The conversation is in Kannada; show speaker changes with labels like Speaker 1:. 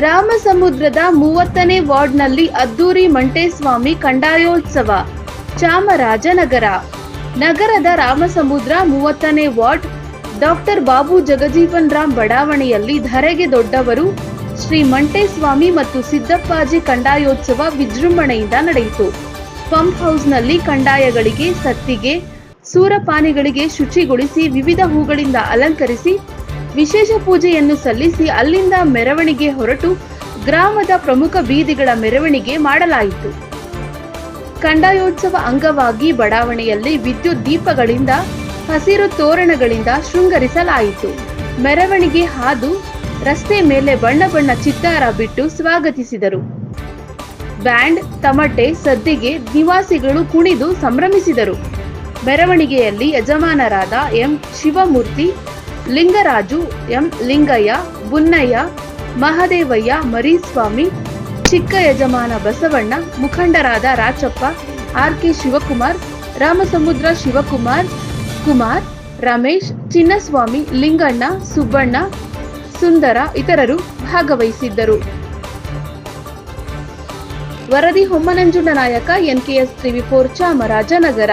Speaker 1: ರಾಮಸಮುದ್ರದ ಮೂವತ್ತನೇ ವಾರ್ಡ್ನಲ್ಲಿ ಅದ್ದೂರಿ ಮಂಟೇಸ್ವಾಮಿ ಕಂದಾಯೋತ್ಸವ ಚಾಮರಾಜನಗರ. ನಗರದ ರಾಮಸಮುದ್ರ ಮೂವತ್ತನೇ ವಾರ್ಡ್, ಡಾಕ್ಟರ್ ಬಾಬು ಜಗಜೀವನ್ ರಾಮ್ ಬಡಾವಣೆಯಲ್ಲಿ ಧರೆಗೆ ದೊಡ್ಡವರು, ಶ್ರೀ ಮಂಟೇಸ್ವಾಮಿ ಮತ್ತು ಸಿದ್ದಪ್ಪಾಜಿ ಕಂದಾಯೋತ್ಸವ ವಿಜೃಂಭಣೆಯಿಂದ ನಡೆಯಿತು. ಪಂಪ್ ಹೌಸ್ನಲ್ಲಿ ಕಂದಾಯಗಳಿಗೆ ಸತ್ತಿಗೆ, ಸೂರಪಾನಿಗಳಿಗೆ ಶುಚಿಗೊಳಿಸಿ ವಿವಿಧ ಹೂಗಳಿಂದ ಅಲಂಕರಿಸಿ ವಿಶೇಷ ಪೂಜೆಯನ್ನು ಸಲ್ಲಿಸಿ ಅಲ್ಲಿಂದ ಮೆರವಣಿಗೆ ಹೊರಟು ಗ್ರಾಮದ ಪ್ರಮುಖ ಬೀದಿಗಳ ಮೆರವಣಿಗೆ ಮಾಡಲಾಯಿತು. ಕಂದಾಯೋತ್ಸವ ಅಂಗವಾಗಿ ಬಡಾವಣೆಯಲ್ಲಿ ವಿದ್ಯುತ್ ದೀಪಗಳಿಂದ, ಹಸಿರು ತೋರಣಗಳಿಂದ ಶೃಂಗರಿಸಲಾಯಿತು. ಮೆರವಣಿಗೆ ಹಾದು ರಸ್ತೆ ಮೇಲೆ ಬಣ್ಣ ಬಣ್ಣ ಚಿತ್ತಾರ ಬಿಟ್ಟು ಸ್ವಾಗತಿಸಿದರು. ಬ್ಯಾಂಡ್ ತಮಟೆ ಸದ್ದಿಗೆ ನಿವಾಸಿಗಳು ಕುಣಿದು ಸಂಭ್ರಮಿಸಿದರು. ಮೆರವಣಿಗೆಯಲ್ಲಿ ಯಜಮಾನರಾದ ಎಂ. ಶಿವಮೂರ್ತಿ ಲಿಂಗರಾಜು ಎಂ ಲಿಂಗಯ್ಯ, ಬುನ್ನಯ್ಯ, ಮಹದೇವಯ್ಯ, ಮರೀಸ್ವಾಮಿ, ಚಿಕ್ಕ ಯಜಮಾನ ಬಸವಣ್ಣ, ಮುಖಂಡರಾದ ರಾಚಪ್ಪ ಆರ್ ಕೆ ಶಿವಕುಮಾರ್, ರಾಮಸಮುದ್ರ ಶಿವಕುಮಾರ್, ಕುಮಾರ್, ರಮೇಶ್, ಚಿನ್ನಸ್ವಾಮಿ, ಲಿಂಗಣ್ಣ, ಸುಬ್ಬಣ್ಣ, ಸುಂದರ ಇತರರು ಭಾಗವಹಿಸಿದ್ದರು. ವರದಿ ಹೊಮ್ಮನಂಜುಂಡ ನಾಯಕ ಎನ್ಕೆಎಸ್ ತ್ರಿವಿಪೋರ್ ಚಾಮರಾಜನಗರ.